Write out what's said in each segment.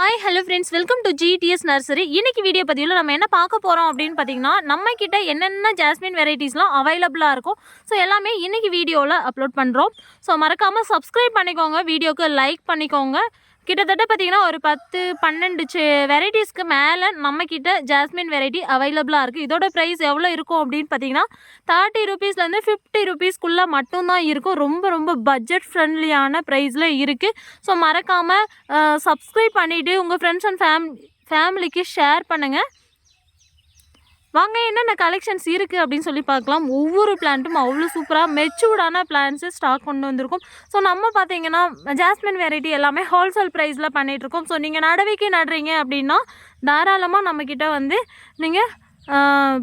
Hi hello friends welcome to GDS nursery இன்னைக்கு video பதிவில் நம்ம என்ன பார்க்க போகிறோம் அப்படின்னு பார்த்தீங்கன்னா நம்ம கிட்ட என்னென்ன ஜாஸ்மின் வெரைட்டிஸ்லாம் அவைலபிளாக இருக்கும். ஸோ எல்லாமே இன்னைக்கு வீடியோவில் அப்லோட் பண்ணுறோம் ஸோ மறக்காமல் சப்ஸ்கிரைப் பண்ணிக்கோங்க. வீடியோக்கு லைக் பண்ணிக்கோங்க. கிட்டத்தட்ட பார்த்தீங்கன்னா ஒரு பத்து பன்னெண்டு வெரைட்டிஸ்க்கு மேலே நம்ம ஜாஸ்மின் வெரைட்டி அவைலபிளாக இருக்குது இதோட ப்ரைஸ் எவ்வளோ இருக்கும் அப்படின்னு பார்த்தீங்கன்னா தேர்ட்டி ருபீஸ்லேருந்து ஃபிஃப்டி ருபீஸ்க்குள்ளே மட்டும்தான் இருக்கும். ரொம்ப ரொம்ப பட்ஜெட் ஃப்ரெண்ட்லியான ப்ரைஸில் இருக்குது ஸோ மறக்காமல் சப்ஸ்கிரைப் பண்ணிவிட்டு உங்கள் ஃப்ரெண்ட்ஸ் அண்ட் ஃபேம் ஃபேமிலிக்கு ஷேர் பண்ணுங்கள் வாங்க என்னென்ன கலெக்ஷன்ஸ் இருக்குது அப்படின்னு சொல்லி பார்க்கலாம். ஒவ்வொரு பிளான்ட்டும் அவ்வளோ சூப்பராக மெச்சூர்டான பிளான்ஸு ஸ்டாக் கொண்டு வந்திருக்கும். ஸோ நம்ம பார்த்தீங்கன்னா ஜாஸ்மின் வெரைட்டி எல்லாமே ஹோல்சேல் ப்ரைஸில் பண்ணிகிட்ருக்கோம் ஸோ நீங்கள் நடவைக்கு நடுறீங்க அப்படின்னா தாராளமாக நம்மக்கிட்ட வந்து நீங்கள்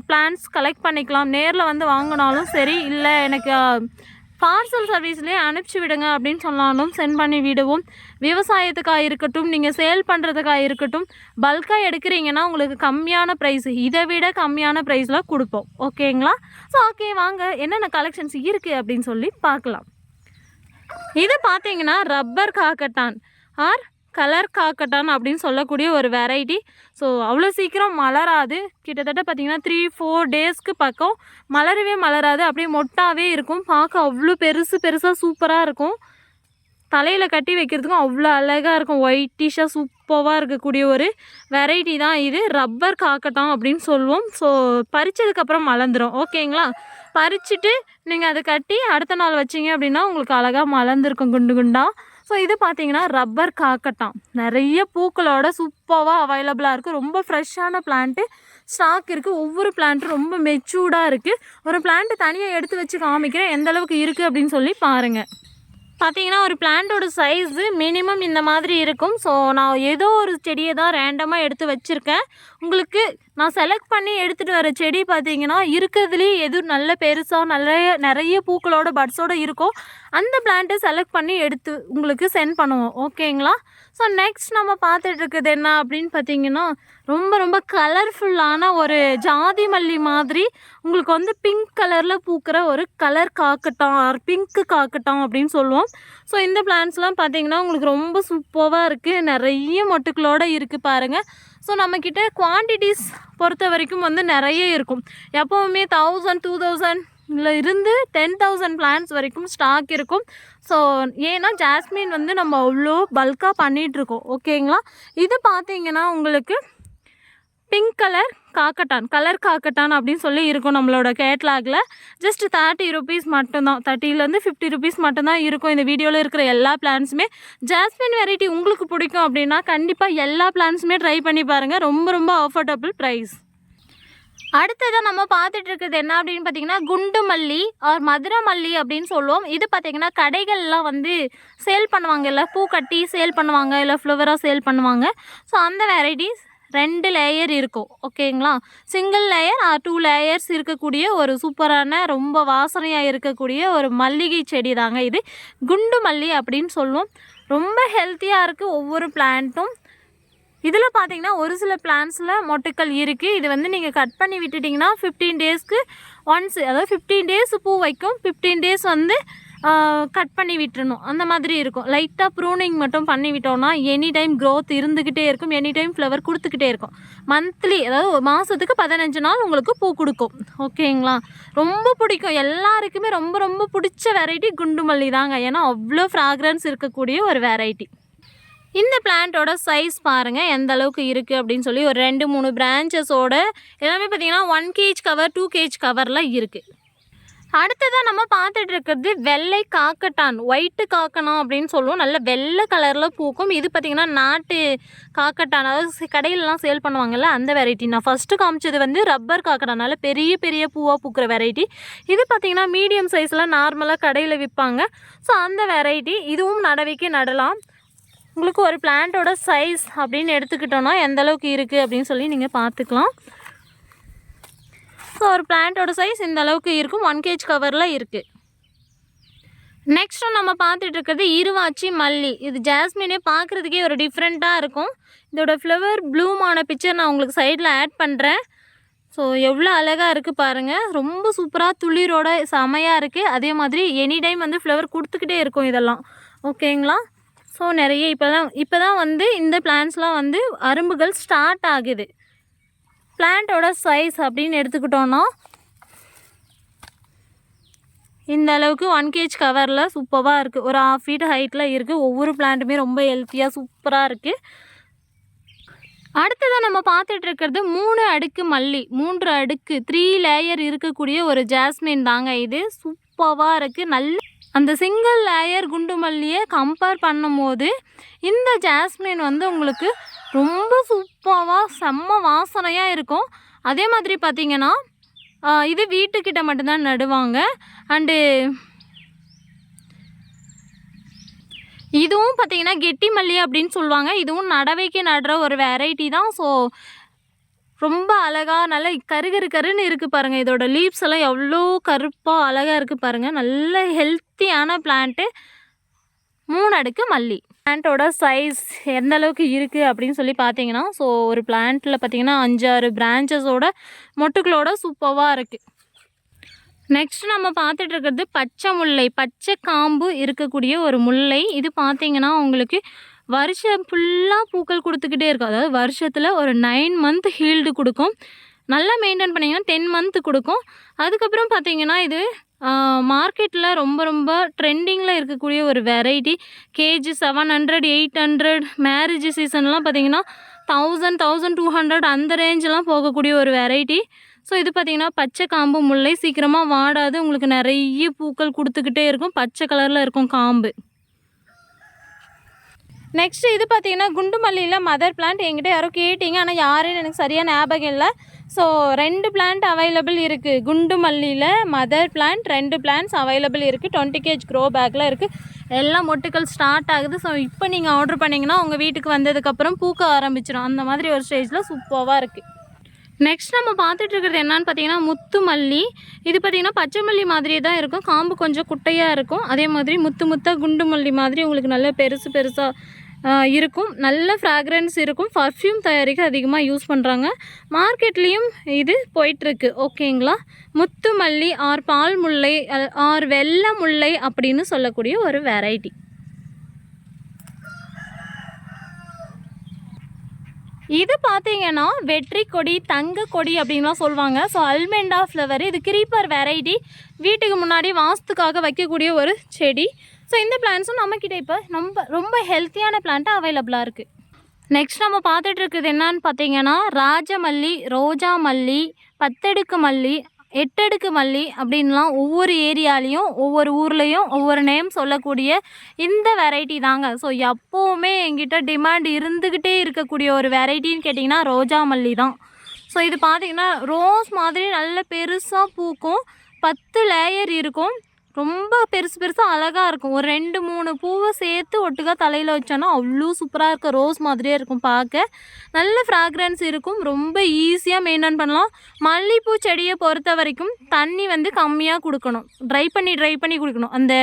பிளான்ஸ் கலெக்ட் பண்ணிக்கலாம். நேரில் வந்து வாங்கினாலும் சரி இல்லை எனக்கு பார்சல் சர்வீஸ்லேயே அனுப்பிச்சி விடுங்க அப்படின்னு சொன்னாலும் சென்ட் பண்ணி விடுவோம். விவசாயத்துக்காக இருக்கட்டும் நீங்கள் சேல் பண்ணுறதுக்காக இருக்கட்டும் பல்காக எடுக்கிறீங்கன்னா உங்களுக்கு கம்மியான ப்ரைஸ் இதை விட கம்மியான ப்ரைஸில் கொடுப்போம். ஓகேங்களா ஸோ ஓகே வாங்க என்னென்ன கலெக்ஷன்ஸ் இருக்குது அப்படின்னு சொல்லி பார்க்கலாம். இது பார்த்தீங்கன்னா ரப்பர் காக்கட்டான் ஆர் கலர் காக்கட்டான் அப்படின்னு சொல்லக்கூடிய ஒரு வெரைட்டி ஸோ அவ்வளோ சீக்கிரம் மலராது. கிட்டத்தட்ட பார்த்திங்கன்னா த்ரீ ஃபோர் டேஸ்க்கு பக்கம் மலரவே மலராது. அப்படியே மொட்டாவே இருக்கும். பார்க்க அவ்வளோ பெருசு பெருசாக சூப்பராக இருக்கும். தலையில் கட்டி வைக்கிறதுக்கும் அவ்வளோ அழகாக இருக்கும். ஒயிட்டிஷாக சூப்பராக இருக்கக்கூடிய ஒரு வெரைட்டி தான் இது. ரப்பர் காக்கட்டம் அப்படின்னு சொல்லுவோம். ஸோ பறிச்சதுக்கப்புறம் மலர்ந்துடும் ஓகேங்களா பறிச்சுட்டு நீங்கள் அதை கட்டி அடுத்த நாள் வச்சீங்க அப்படின்னா உங்களுக்கு அழகாக மலர்ந்துருக்கும் குண்டு குண்டாக ஸோ இது பார்த்தீங்கன்னா ரப்பர் காக்கட்டான். நிறைய பூக்களோட சூப்பராக அவைலபிளாக இருக்குது ரொம்ப ஃப்ரெஷ்ஷான பிளான்ட்டு ஸ்டாக் இருக்குது ஒவ்வொரு பிளான்ட்டும் ரொம்ப மெச்சூர்டாக இருக்குது ஒரு பிளான்ட்டு தனியாக எடுத்து வச்சு காமிக்கிறேன். எந்தளவுக்கு இருக்குது அப்படின்னு சொல்லி பாருங்கள் பார்த்தீங்கன்னா ஒரு பிளான்ட்டோட சைஸு மினிமம் இந்த மாதிரி இருக்கும். ஸோ நான் ஏதோ ஒரு செடியை தான் ரேண்டமாக எடுத்து வச்சுருக்கேன். உங்களுக்கு நான் செலக்ட் பண்ணி எடுத்துகிட்டு வர செடி பார்த்தீங்கன்னா இருக்கிறதுலேயே எது நல்ல பெருசாக நிறைய நிறைய பூக்களோட பட்ஸோடு இருக்கோ அந்த பிளான்ட்டை செலக்ட் பண்ணி எடுத்து உங்களுக்கு சென்ட் பண்ணுவோம். ஓகேங்களா ஸோ நெக்ஸ்ட் நம்ம பார்த்துட்டு இருக்குது என்ன அப்படின்னு பார்த்தீங்கன்னா ரொம்ப ரொம்ப கலர்ஃபுல்லான ஒரு ஜாதி மல்லி மாதிரி உங்களுக்கு வந்து பிங்க் கலரில் பூக்கிற ஒரு கலர் காக்கட்டம் ஆர் பிங்க்கு காக்கட்டம் அப்படின்னு சொல்லுவோம். ஸோ இந்த பிளான்ஸ்லாம் பார்த்தீங்கன்னா உங்களுக்கு ரொம்ப சூப்பராக இருக்குது நிறைய மொட்டுக்களோடு இருக்குது பாருங்கள் ஸோ நம்மக்கிட்ட குவான்டிட்டிஸ் பொறுத்த வரைக்கும் வந்து நிறைய இருக்கும். எப்போவுமே தௌசண்ட் டூ தௌசண்ட் இருந்து டென் தௌசண்ட் பிளான்ஸ் வரைக்கும் ஸ்டாக் இருக்கும். ஸோ ஏன்னா ஜாஸ்மின் வந்து நம்ம அவ்வளோ பல்காக பண்ணிகிட்ருக்கோம் ஓகேங்களா இது பார்த்தீங்கன்னா உங்களுக்கு பிங்க் கலர் காக்கட்டான். கலர் காக்கட்டான் அப்படின்னு சொல்லி இருக்கும் நம்மளோட கேட்லாகில் ஜஸ்ட் தேர்ட்டி ருபீஸ் மட்டும்தான். தேர்ட்டிலேருந்து ஃபிஃப்டி ருபீஸ் மட்டும்தான் இருக்கும் இந்த வீடியோவில் இருக்கிற எல்லா பிளான்ஸுமே ஜாஸ்மின் வெரைட்டி உங்களுக்கு பிடிக்கும் அப்படின்னா கண்டிப்பாக எல்லா பிளான்ஸுமே ட்ரை பண்ணி பாருங்கள் ரொம்ப ரொம்ப அஃபோர்டபுள் ப்ரைஸ் அடுத்ததாக நம்ம பார்த்துட்டு இருக்கிறது என்ன அப்படின்னு பார்த்தீங்கன்னா குண்டு மல்லி ஆர் மதுரை மல்லி அப்படின்னு சொல்லுவோம். இது பார்த்தீங்கன்னா கடைகள்லாம் வந்து சேல் பண்ணுவாங்க. இல்லை பூ கட்டி சேல் பண்ணுவாங்க. இல்லை ஃப்ளவராக சேல் பண்ணுவாங்க. ஸோ அந்த வெரைட்டிஸ் ரெண்டு லேயர் இருக்கும். ஓகேங்களா single layer or two layers இருக்கக்கூடிய ஒரு சூப்பரான ரொம்ப வாசனையாக இருக்கக்கூடிய ஒரு மல்லிகை செடி தாங்க இது. குண்டு மல்லி அப்படின்னு சொல்லுவோம். ரொம்ப ஹெல்த்தியாக இருக்குது ஒவ்வொரு பிளான்ட்டும் இதில் பார்த்தீங்கன்னா ஒரு சில பிளான்ஸில் மொட்டுக்கள் இருக்குது இது வந்து நீங்கள் கட் பண்ணி விட்டுட்டிங்கன்னா ஃபிஃப்டீன் டேஸ்க்கு ஒன்ஸ் அதாவது ஃபிஃப்டீன் டேஸ் பூ வைக்கும். ஃபிஃப்டீன் டேஸ் வந்து கட் பண்ணி விட்டுறணும். அந்த மாதிரி இருக்கும். லைட்டாக ப்ரூனிங் மட்டும் பண்ணி விட்டோம்னா எனி டைம் க்ரோத் இருந்துக்கிட்டே இருக்கும். எனி டைம் ஃப்ளவர் கொடுத்துக்கிட்டே இருக்கும். மந்த்லி அதாவது ஒரு மாதத்துக்கு பதினஞ்சு நாள் உங்களுக்கு பூ கொடுக்கும். ஓகேங்களா ரொம்ப பிடிக்கும். எல்லாருக்குமே ரொம்ப ரொம்ப பிடிச்ச வெரைட்டி குண்டு மல்லி தாங்க. ஏன்னா அவ்வளோ ஃப்ராக்ரன்ஸ் இருக்கக்கூடிய ஒரு வெரைட்டி இந்த பிளான்ட்டோட சைஸ் பாருங்கள் எந்த அளவுக்கு இருக்குது அப்படின்னு சொல்லி ஒரு ரெண்டு மூணு பிரான்ச்சஸோட எல்லாமே பார்த்தீங்கன்னா one kg cover two kg கவரில் இருக்குது அடுத்ததாக நம்ம பார்த்துட்டு இருக்கிறது வெள்ளை காக்கட்டான் ஒயிட்டு காக்கணம் அப்படின்னு சொல்லுவோம். நல்ல வெள்ளை கலரில் பூக்கும். இது பார்த்திங்கன்னா நாட்டு காக்கட்டான். அதாவது கடையிலலாம் சேல் பண்ணுவாங்கள்ல அந்த வெரைட்டி நான் ஃபஸ்ட்டு காமிச்சது வந்து ரப்பர் காக்கட்டான். நல்ல பெரிய பெரிய பூவாக பூக்கிற வெரைட்டி இது பார்த்திங்கன்னா மீடியம் சைஸில் நார்மலாக கடையில் விற்பாங்க ஸோ அந்த வெரைட்டி இதுவும் நடவைக்கு நடலாம். உங்களுக்கு ஒரு பிளான்ட்டோட சைஸ் அப்படின்னு எடுத்துக்கிட்டோன்னா எந்த அளவுக்கு இருக்குது அப்படின்னு சொல்லி நீங்கள் பார்த்துக்கலாம். ஸோ ஒரு பிளான்ட்டோட சைஸ் இந்த அளவுக்கு இருக்கும். ஒன் கேஜ் கவரில் இருக்குது நெக்ஸ்ட்டு நம்ம பார்த்துட்டு இருக்கிறது இருவாச்சி மல்லி. இது ஜாஸ்மினே பார்க்குறதுக்கே ஒரு டிஃப்ரெண்ட்டாக இருக்கும். இதோட ஃப்ளவர் ப்ளூமான பிக்சர் நான் உங்களுக்கு சைடில் ஆட் பண்ணுறேன் ஸோ எவ்வளோ அழகாக இருக்குது பாருங்கள் ரொம்ப சூப்பராக துளிரோட செமையாக இருக்குது அதே மாதிரி எனி டைம் வந்து ஃப்ளவர் கொடுத்துக்கிட்டே இருக்கும் இதெல்லாம். ஓகேங்களா ஸோ நிறைய இப்போ தான் இப்போ தான் வந்து இந்த பிளான்ஸ்லாம் வந்து அரும்புகள் ஸ்டார்ட் ஆகுது. பிளான்ட்டோட சைஸ் அப்படின்னு எடுத்துக்கிட்டோன்னா இந்த அளவுக்கு ஒன் கேஜ் கவரில் சூப்பராக இருக்குது ஒரு ஆஃப் ஃபீட் ஹைட்டில் இருக்குது ஒவ்வொரு பிளான்ட்டுமே ரொம்ப ஹெல்த்தியாக சூப்பராக இருக்குது அடுத்ததாக நம்ம பார்த்துட்டு இருக்கிறது மூணு அடுக்கு மல்லி. மூன்று அடுக்கு த்ரீ லேயர் இருக்கக்கூடிய ஒரு ஜாஸ்மின் தாங்க இது. சூப்பராக இருக்குது நல்ல அந்த சிங்கிள் லேயர் குண்டு மல்லியை கம்பேர் பண்ணும்போது இந்த ஜாஸ்மின் வந்து உங்களுக்கு ரொம்ப சூப்பராக செம்ம வாசனையாக இருக்கும். அதே மாதிரி பார்த்தீங்கன்னா இது வீட்டுக்கிட்ட மட்டும்தான் நடுவாங்க. அண்டு இதுவும் பார்த்திங்கன்னா கெட்டி மல்லி அப்படின்னு சொல்லுவாங்க. இதுவும் நடவைக்கு நடுற ஒரு வெரைட்டி தான். ஸோ ரொம்ப அழகாக நல்ல கருகரு கருன்னு இருக்குது பாருங்கள் இதோட லீவ்ஸ் எல்லாம் எவ்வளோ கருப்பாக அழகாக இருக்குது பாருங்கள் நல்ல ஹெல்த்தியான பிளான்ட்டு மூணு அடுக்கு மல்லி. பிளான்ட்டோட சைஸ் எந்த அளவுக்கு இருக்குது அப்படின்னு சொல்லி பார்த்தீங்கன்னா ஸோ ஒரு பிளான்ட்டில் பார்த்தீங்கன்னா அஞ்சாறு பிரான்ச்சஸோட மொட்டுக்களோட சூப்பராக இருக்குது நெக்ஸ்ட் நம்ம பார்த்துட்டு இருக்கிறது பச்சை முல்லை. பச்சை காம்பு இருக்கக்கூடிய ஒரு முல்லை. இது பார்த்தீங்கன்னா உங்களுக்கு வருஷம் ஃபுல்லாக பூக்கள் கொடுத்துக்கிட்டே இருக்கும். அதாவது வருஷத்தில் ஒரு நைன் மந்த் ஹீல்டு கொடுக்கும். நல்லா மெயின்டைன் பண்ணிங்கன்னா டென் மந்த் கொடுக்கும். அதுக்கப்புறம் பார்த்தீங்கன்னா இது மார்க்கெட்டில் ரொம்ப ரொம்ப ட்ரெண்டிங்கில் இருக்கக்கூடிய ஒரு variety kg seven hundred eight hundred marriage சீசன்லாம் பார்த்தீங்கன்னா தௌசண்ட் தௌசண்ட் டூ ஹண்ட்ரட் அந்த ரேஞ்செலாம் போகக்கூடிய ஒரு வெரைட்டி ஸோ இது பார்த்திங்கன்னா பச்சை காம்பு முல்லை சீக்கிரமாக வாடாது. உங்களுக்கு நிறைய பூக்கள் கொடுத்துக்கிட்டே இருக்கும். பச்சை கலரில் இருக்கும் காம்பு. நெக்ஸ்ட் இது பார்த்தீங்கன்னா குண்டு மல்லியில் மதர் பிளான்ட் என்கிட்ட யாரோ கேட்டிங்க ஆனால் யாருன்னு எனக்கு சரியாக ஞாபகம் இல்லை. ஸோ ரெண்டு பிளான்ட் அவைலபிள் இருக்குது குண்டு மல்லியில் மதர் பிளான்ட் ரெண்டு பிளான்ட்ஸ் அவைலபிள் இருக்குது டுவெண்ட்டி கேஜ் க்ரோ பேக்கில் இருக்குது எல்லாம் மொட்டுக்கள் ஸ்டார்ட் ஆகுது. ஸோ இப்போ நீங்கள் ஆர்டர் பண்ணிங்கன்னா உங்கள் வீட்டுக்கு வந்ததுக்கப்புறம் பூக்க ஆரம்பிச்சிடும் அந்த மாதிரி ஒரு ஸ்டேஜில் சூப்பராக இருக்குது நெக்ஸ்ட் நம்ம பார்த்துட்டு இருக்கிறது என்னன்னு பார்த்தீங்கன்னா முத்து மல்லி இது பார்த்தீங்கன்னா பச்சை மல்லி மாதிரியே தான் இருக்கும். காம்பு கொஞ்சம் குட்டையாக இருக்கும். அதே மாதிரி முத்து முத்தாக குண்டு மல்லி மாதிரி உங்களுக்கு நல்ல பெருசு பெருசாக இருக்கும். நல்ல ஃப்ராக்ரன்ஸ் இருக்கும். பர்ஃப்யூம் தயாரிக்க அதிகமாக யூஸ் பண்ணுறாங்க மார்க்கெட்லேயும் இது போயிட்டுருக்கு. ஓகேங்களா முத்து மல்லி ஆர் பால் முல்லை ஆர் வெள்ளை முல்லை அப்படின்னு சொல்லக்கூடிய ஒரு வெரைட்டி இது பார்த்தீங்கன்னா வெற்றி கொடி தங்க கொடி அப்படின்லாம் சொல்லுவாங்க. ஸோ அல்மெண்டா ஃப்ளவர் இது கிரீப்பர் வெரைட்டி வீட்டுக்கு முன்னாடி வாஸ்துக்காக வைக்கக்கூடிய ஒரு செடி. ஸோ இந்த பிளான்ஸும் நம்மக்கிட்ட இப்போ ரொம்ப ரொம்ப ஹெல்த்தியான பிளான்ட்டு அவைலபிளாக இருக்குது நெக்ஸ்ட் நம்ம பார்த்துட்டு இருக்குது என்னன்னு பார்த்தீங்கன்னா ராஜமல்லி ரோஜா மல்லி பத்தடுக்கு மல்லி எட்டடுக்கு மல்லி அப்படின்லாம் ஒவ்வொரு ஏரியாலையும் ஒவ்வொரு ஊர்லேயும் ஒவ்வொரு நேம் சொல்லக்கூடிய இந்த வெரைட்டி தாங்க. ஸோ எப்போவுமே எங்கிட்ட டிமாண்ட் இருந்துக்கிட்டே இருக்கக்கூடிய ஒரு வெரைட்டின்னு கேட்டிங்கன்னா ரோஜா மல்லி தான். ஸோ இது பார்த்திங்கன்னா ரோஸ் மாதிரி நல்ல பெருசாக பூக்கும் பத்து லேயர் இருக்கும். ரொம்ப பெருசு பெருசாக அழகாக இருக்கும். ஒரு ரெண்டு மூணு பூவை சேர்த்து ஒட்டுக்கா தலையில் வச்சோன்னா அவ்வளோ சூப்பராக இருக்கும். ரோஸ் மாதிரியே இருக்கும் பார்க்க. நல்ல ஃப்ராக்ரன்ஸ் இருக்கும். ரொம்ப ஈஸியாக மெயின்டைன் பண்ணலாம். மல்லிகைப்பூ செடியை பொறுத்த வரைக்கும் தண்ணி வந்து கம்மியாக கொடுக்கணும். ட்ரை பண்ணி ட்ரை பண்ணி கொடுக்கணும். அந்த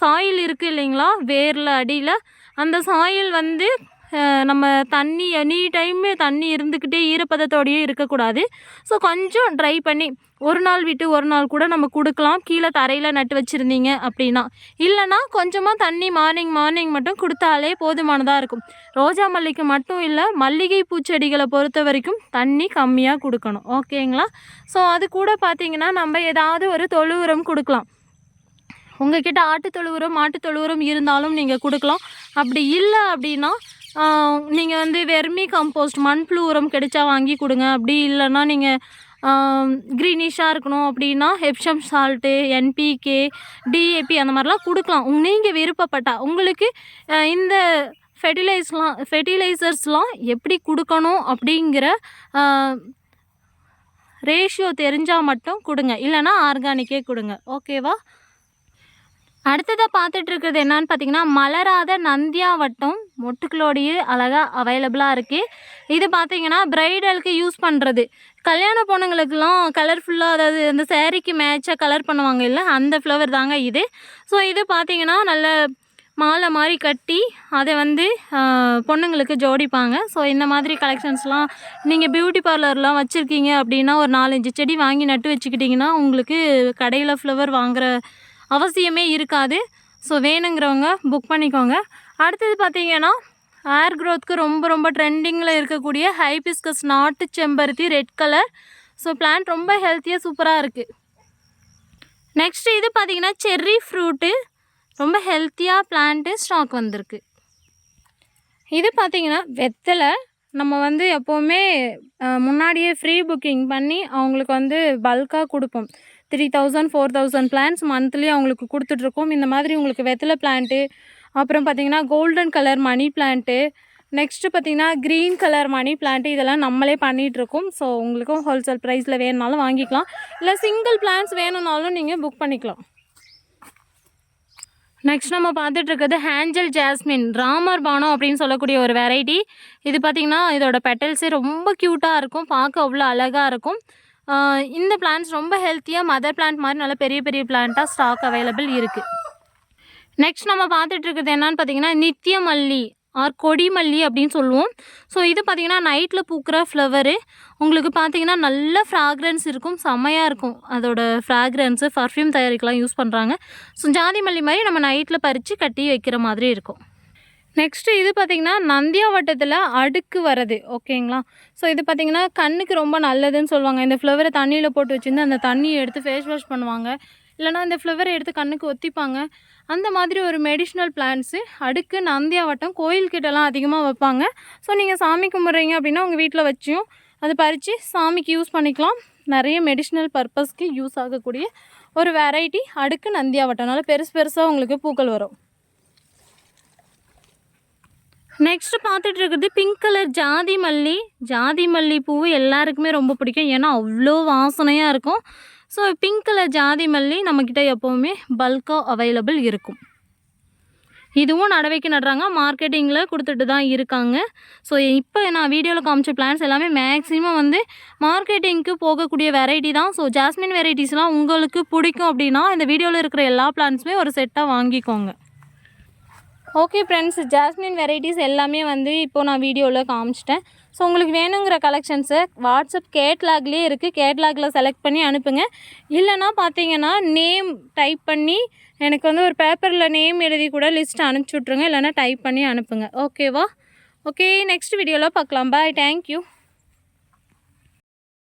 சாயில் இருக்குது இல்லைங்களா? வேரில் அடியில். அந்த சாயில் வந்து நம்ம தண்ணி எனி டைமே தண்ணி இருந்துக்கிட்டே ஈரப்பதத்தோடையே இருக்கக்கூடாது. ஸோ கொஞ்சம் ட்ரை பண்ணி ஒரு நாள் விட்டு ஒரு நாள் கூட நம்ம கொடுக்கலாம். கீழே தரையில் நட்டு வச்சுருந்தீங்க அப்படின்னா. இல்லைன்னா கொஞ்சமாக தண்ணி மார்னிங் மார்னிங் மட்டும் கொடுத்தாலே போதுமானதாக இருக்கும். ரோஜா மல்லிக்கு மட்டும் இல்லை மல்லிகை பூச்செடிகளை பொறுத்த வரைக்கும் தண்ணி கம்மியாக கொடுக்கணும். ஓகேங்களா? ஸோ அது கூட பார்த்திங்கன்னா நம்ம ஏதாவது ஒரு தொழு உரம் கொடுக்கலாம். உங்ககிட்ட ஆட்டு தொழு உரம் மாட்டு தொழு உரம் இருந்தாலும் நீங்கள் கொடுக்கலாம். அப்படி இல்லை அப்படின்னா நீங்கள் வந்து வெர்மி கம்போஸ்ட் மண்புழு உரம் கிடைச்சா வாங்கி கொடுங்க. அப்படி இல்லைன்னா நீங்கள் க்ரீனிஷாக இருக்கணும் அப்படின்னா ஹெப்ஷம் சால்ட்டு என்பிகே டிஏபி அந்த மாதிரிலாம் கொடுக்கலாம். நீங்கள் விருப்பப்பட்டா உங்களுக்கு இந்த ஃபெர்டிலைஸ்லாம் ஃபெர்டிலைசர்ஸ்லாம் எப்படி கொடுக்கணும் அப்படிங்கிற ரேஷியோ தெரிஞ்சால் மட்டும் கொடுங்க. இல்லைன்னா ஆர்கானிக்கே கொடுங்க. ஓகேவா அடுத்ததாக பார்த்துட்டு இருக்கிறது என்னன்னு பார்த்தீங்கன்னா மலராத நந்தியா வட்டம் மொட்டுக்களோடையே அழகாக அவைலபிளாக இருக்குது இது பார்த்தீங்கன்னா பிரைடலுக்கு யூஸ் பண்ணுறது கல்யாண பொண்ணுங்களுக்கெல்லாம் கலர்ஃபுல்லாக அதாவது அந்த சேரீக்கு மேட்சாக கலர் பண்ணுவாங்க இல்லை அந்த ஃப்ளவர் தாங்க இது. ஸோ இது பார்த்தீங்கன்னா நல்ல மாலை மாதிரி கட்டி அதை வந்து பொண்ணுங்களுக்கு ஜோடிப்பாங்க. ஸோ இந்த மாதிரி கலெக்ஷன்ஸ்லாம் நீங்கள் பியூட்டி பார்லர்லாம் வச்சுருக்கீங்க அப்படின்னா ஒரு நாலஞ்சு செடி வாங்கி நட்டு வச்சுக்கிட்டிங்கன்னா உங்களுக்கு கடையில் ஃப்ளவர் வாங்குகிற அவசியமே இருக்காது. ஸோ வேணுங்கிறவங்க புக் பண்ணிக்கோங்க. அடுத்தது பார்த்தீங்கன்னா ஹேர் க்ரோத்துக்கு ரொம்ப ரொம்ப ட்ரெண்டிங்கில் இருக்கக்கூடிய ஹைபிஸ்கஸ் நாட்டு செம்பருத்தி ரெட் கலர் ஸோ பிளான்ட் ரொம்ப ஹெல்த்தியாக சூப்பராக இருக்குது நெக்ஸ்ட் இது பார்த்தீங்கன்னா செர்ரி ஃப்ரூட்டு ரொம்ப ஹெல்த்தியாக பிளான்ட்டு ஸ்டாக் வந்திருக்கு. இது பார்த்தீங்கன்னா வெத்தலை நம்ம வந்து எப்போவுமே முன்னாடியே ஃப்ரீ புக்கிங் பண்ணி அவங்களுக்கு வந்து பல்காக கொடுப்போம். Three thousand four thousand plants monthly அவங்களுக்கு கொடுத்துட்ருக்கோம் இந்த மாதிரி உங்களுக்கு வெத்தலை பிளான்ட்டு அப்புறம் பார்த்தீங்கன்னா golden colour money plant next பார்த்தீங்கன்னா க்ரீன் கலர் மணி பிளான்ட்டு இதெல்லாம் நம்மளே பண்ணிகிட்ருக்கோம் ஸோ உங்களுக்கும் ஹோல்சேல் ப்ரைஸில் வேணுனாலும் வாங்கிக்கலாம். இல்லை சிங்கிள் பிளான்ஸ் வேணும்னாலும் நீங்கள் புக் பண்ணிக்கலாம். நெக்ஸ்ட் நம்ம பார்த்துட்டு இருக்கிறது ஹேஞ்சல் ஜாஸ்மின் ராமர் பானம் அப்படின்னு சொல்லக்கூடிய ஒரு வெரைட்டி இது பார்த்திங்கன்னா இதோட பெட்டல்ஸே ரொம்ப க்யூட்டாக இருக்கும். பார்க்க அவ்வளோ அழகாக இருக்கும். இந்த பிளான்ஸ் ரொம்ப ஹெல்த்தியாக மதர் பிளான்ட் மாதிரி நல்ல பெரிய பெரிய பிளான்ட்டாக ஸ்டாக் அவைலபிள் இருக்குது நெக்ஸ்ட் நம்ம பார்த்துட்டு இருக்கிறது என்னன்னு பார்த்தீங்கன்னா நித்திய மல்லி ஆர் கொடி மல்லி அப்படின்னு சொல்லுவோம். ஸோ இது பார்த்தீங்கன்னா நைட்டில் பூக்கிற ஃப்ளவரு உங்களுக்கு பார்த்திங்கன்னா நல்ல ஃப்ராக்ரன்ஸ் இருக்கும் செம்மையாக இருக்கும். அதோட ஃப்ராக்ரன்ஸு பர்ஃப்யூம் தயாரிக்கலாம் யூஸ் பண்ணுறாங்க ஸோ ஜாதி மல்லி மாதிரி நம்ம நைட்டில் பறித்து கட்டி வைக்கிற மாதிரி இருக்கும். நெக்ஸ்ட்டு இது பார்த்திங்கன்னா நந்தியாவட்டத்தில் அடுக்கு வரது ஓகேங்களா? ஸோ இது பார்த்திங்கன்னா கண்ணுக்கு ரொம்ப நல்லதுன்னு சொல்லுவாங்க. இந்த ஃப்ளவரை தண்ணியில் போட்டு வச்சுருந்து அந்த தண்ணியை எடுத்து ஃபேஸ் வாஷ் பண்ணுவாங்க. இல்லைனா இந்த ஃப்ளவரை எடுத்து கண்ணுக்கு ஒத்திப்பாங்க. அந்த மாதிரி ஒரு மெடிஷ்னல் பிளான்ஸு அடுக்கு நந்தியாவட்டம் கோயில்கிட்டலாம் அதிகமாக வைப்பாங்க. ஸோ நீங்கள் சாமி கும்பிட்றீங்க அப்படின்னா உங்கள் வீட்டில் வச்சியும் அதை பறித்து சாமிக்கு யூஸ் பண்ணிக்கலாம். நிறைய மெடிஷ்னல் பர்பஸ்க்கு யூஸ் ஆகக்கூடிய ஒரு வெரைட்டி அடுக்கு நந்தியா வட்டம்னால பெருசு பெருசாக உங்களுக்கு பூக்கள் வரும். நெக்ஸ்ட் பார்த்துட்டு இருக்கிறது பிங்க் கலர் ஜாதி மல்லி. ஜாதி மல்லி பூவு எல்லாருக்குமே ரொம்ப பிடிக்கும். ஏன்னா அவ்வளோ வாசனையாக இருக்கும். ஸோ பிங்க் கலர் ஜாதி மல்லி நம்மக்கிட்ட எப்போவுமே பல்காக அவைலபிள் இருக்கும். இதுவும் நடவைக்கு நடுறாங்க. மார்க்கெட்டிங்கில் கொடுத்துட்டு தான் இருக்காங்க. ஸோ இப்போ நான் வீடியோவில் காமிச்ச பிளான்ஸ் எல்லாமே மேக்ஸிமம் வந்து மார்க்கெட்டிங்க்கு போகக்கூடிய வெரைட்டி தான். ஸோ ஜாஸ்மின் வெரைட்டிஸ்லாம் உங்களுக்கு பிடிக்கும் அப்படின்னா இந்த வீடியோவில் இருக்கிற எல்லா பிளான்ஸுமே ஒரு செட்டாக வாங்கிக்கோங்க. ஓகே ஃப்ரெண்ட்ஸ் ஜாஸ்மின் வெரைட்டிஸ் எல்லாமே வந்து இப்போது நான் வீடியோவில் காமிச்சிட்டேன். ஸோ உங்களுக்கு வேணுங்கிற கலெக்ஷன்ஸை வாட்ஸ்அப் கேட்லாக்லேயே இருக்குது கேட்லாகில் செலக்ட் பண்ணி அனுப்புங்க. இல்லைன்னா பார்த்தீங்கன்னா நேம் டைப் பண்ணி எனக்கு வந்து ஒரு பேப்பரில் நேம் எழுதி கூட லிஸ்ட் அனுப்பிச்சி விட்ருங்க இல்லைன்னா டைப் பண்ணி அனுப்புங்க. ஓகேவா ஓகே நெக்ஸ்ட் வீடியோவில் பார்க்கலாம். Bye thank you